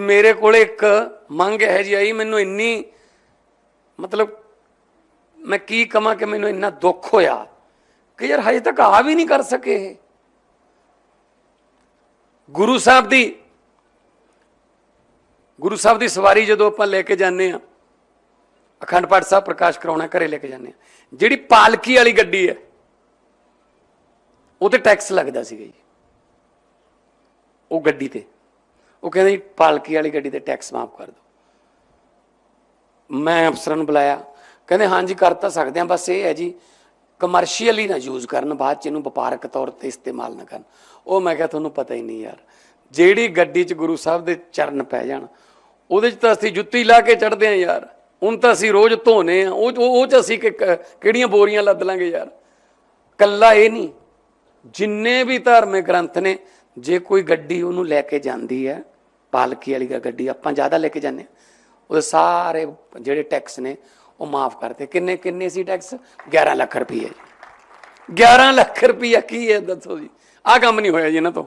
ਮੇਰੇ ਕੋਲ ਇੱਕ ਮੰਗ ਹੈ ਜੀ ਆਈ, ਮੈਨੂੰ ਇੰਨੀ ਮਤਲਬ ਮੈਂ ਕੀ ਕਵਾਂ ਕਿ ਮੈਨੂੰ ਇੰਨਾ ਦੁੱਖ ਹੋਇਆ ਕਿ ਯਾਰ ਹਜੇ ਤੱਕ ਆ ਵੀ ਨਹੀਂ ਕਰ ਸਕੇ ਇਹ। ਗੁਰੂ ਸਾਹਿਬ ਦੀ, ਗੁਰੂ ਸਾਹਿਬ ਦੀ ਸਵਾਰੀ ਜਦੋਂ ਆਪਾਂ ਲੈ ਕੇ ਜਾਂਦੇ ਆ ਅਖੰਡ ਪਾਠ ਸਾਹਿਬ ਪ੍ਰਕਾਸ਼ ਕਰਾਉਣਾ, ਘਰੇ ਲੈ ਕੇ ਜਾਂਦੇ ਆ ਜਿਹੜੀ ਪਾਲਕੀ ਵਾਲੀ ਗੱਡੀ ਹੈ, ਉਹ ਤੇ ਟੈਕਸ ਲੱਗਦਾ ਸੀਗਾ ਜੀ, ਉਹ ਗੱਡੀ ਤੇ। ਉਹ ਕਹਿੰਦੇ ਜੀ, ਪਾਲਕੀ ਵਾਲੀ ਗੱਡੀ ਤੇ ਟੈਕਸ ਮਾਫ ਕਰ ਦਿਓ। ਮੈਂ ਅਫਸਰਾਂ ਨੂੰ ਬੁਲਾਇਆ, ਕਹਿੰਦੇ, ਹਾਂਜੀ, ਕਰ ਤਾਂ ਸਕਦੇ ਆ ਬਸ ਇਹ ਹੈ ਜੀ ਕਮਰਸ਼ੀਅਲੀ ਨਾ ਯੂਜ਼ ਕਰਨ, ਬਾਅਦ ਚ ਇਹਨੂੰ ਵਪਾਰਕ ਤੌਰ ਤੇ ਇਸਤੇਮਾਲ ਨਾ ਕਰਨ। ਉਹ ਮੈਂ ਕਿਹਾ, ਤੁਹਾਨੂੰ ਪਤਾ ਹੀ ਨਹੀਂ ਯਾਰ, ਜਿਹੜੀ ਗੱਡੀ 'ਚ ਗੁਰੂ ਸਾਹਿਬ ਦੇ ਚਰਨ ਪੈ ਜਾਣ, ਉਹਦੇ 'ਚ ਤਾਂ ਅਸੀਂ ਜੁੱਤੀ ਲਾ ਕੇ ਚੜਦੇ ਆ ਯਾਰ, ਹੁਣ ਤਾਂ ਅਸੀਂ ਰੋਜ਼ ਧੋਨੇ ਆ ਉਹ ਉਹ 'ਚ ਅਸੀਂ ਕਿਹੜੀਆਂ ਬੋਰੀਆਂ ਲੱਦ ਲਾਂਗੇ ਯਾਰ? ਕੱਲਾ ਇਹ ਨਹੀਂ, ਜਿੰਨੇ ਵੀ ਧਾਰਮਿਕ ਗ੍ਰੰਥ ਨੇ ਜੇ ਕੋਈ ਗੱਡੀ ਉਹਨੂੰ ਲੈ ਕੇ ਜਾਂਦੀ ਹੈ, ਪਾਲਕੀ ਵਾਲੀ ਗੱਡੀ, ਆਪਾਂ ਜ਼ਿਆਦਾ ਲੈ ਕੇ ਜਾਂਦੇ ਹਾਂ, ਉਹਦੇ ਸਾਰੇ ਜਿਹੜੇ ਟੈਕਸ ਨੇ, ਉਹ ਮਾਫ ਕਰਦੇ ਕਿੰਨੇ ਕਿੰਨੇ ਸੀ ਟੈਕਸ? 11 ਲੱਖ ਰੁਪਏ ਜੀ। 11 ਲੱਖ ਰੁਪਈਆ ਕੀ ਹੈ, ਦੱਸੋ ਜੀ। ਆਹ ਕੰਮ ਨਹੀਂ ਹੋਇਆ ਜੀ ਇਹਨਾਂ ਤੋਂ।